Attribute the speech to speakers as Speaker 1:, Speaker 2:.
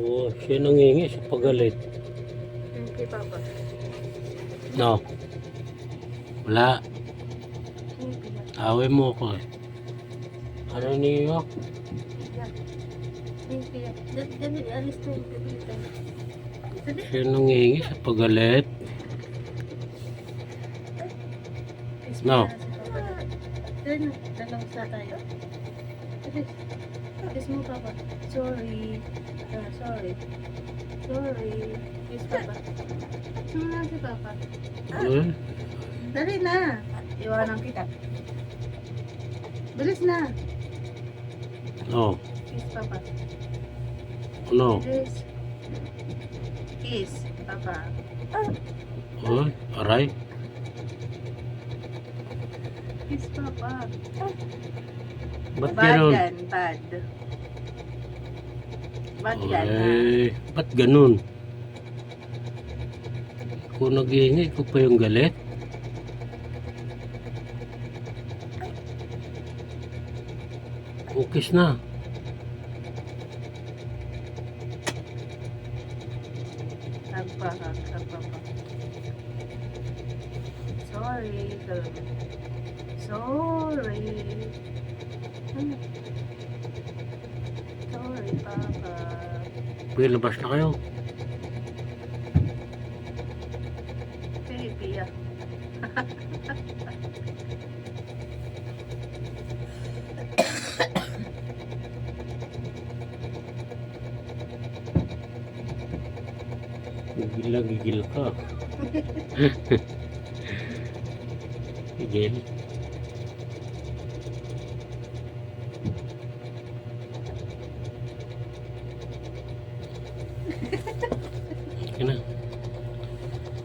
Speaker 1: Oo, siya nangingi sa pagalit.
Speaker 2: Kay Papa.
Speaker 1: No. Wala. Away mo ko. Ano niyo? Siya nangingi sa pagalit. No.
Speaker 2: dalaw sa tayo. Dali. Kiss mo, Papa. Sorry. Ah, sorry. Sorry. Kiss Papa. Kiss mo na si Papa.
Speaker 1: Eh?
Speaker 2: Dali na. Iwanan kita. Bilis na.
Speaker 1: No.
Speaker 2: Kiss Papa.
Speaker 1: No.
Speaker 2: Bilis. Kiss Papa.
Speaker 1: Oh, aray.
Speaker 2: Kiss Papa.
Speaker 1: Ba't
Speaker 2: Bad
Speaker 1: ganun?
Speaker 2: yan, bad. Bad yan, ha?
Speaker 1: Ay, ba't ganun? Kung naghihingi ko pa yung galit. Kukis na.
Speaker 2: Nagpahag, nagpahag. Sorry, girl. Sorry. Sorry, Papa.
Speaker 1: Pwede labas na kayo.
Speaker 2: Ah.
Speaker 1: Gigil na gigil ka. gigil.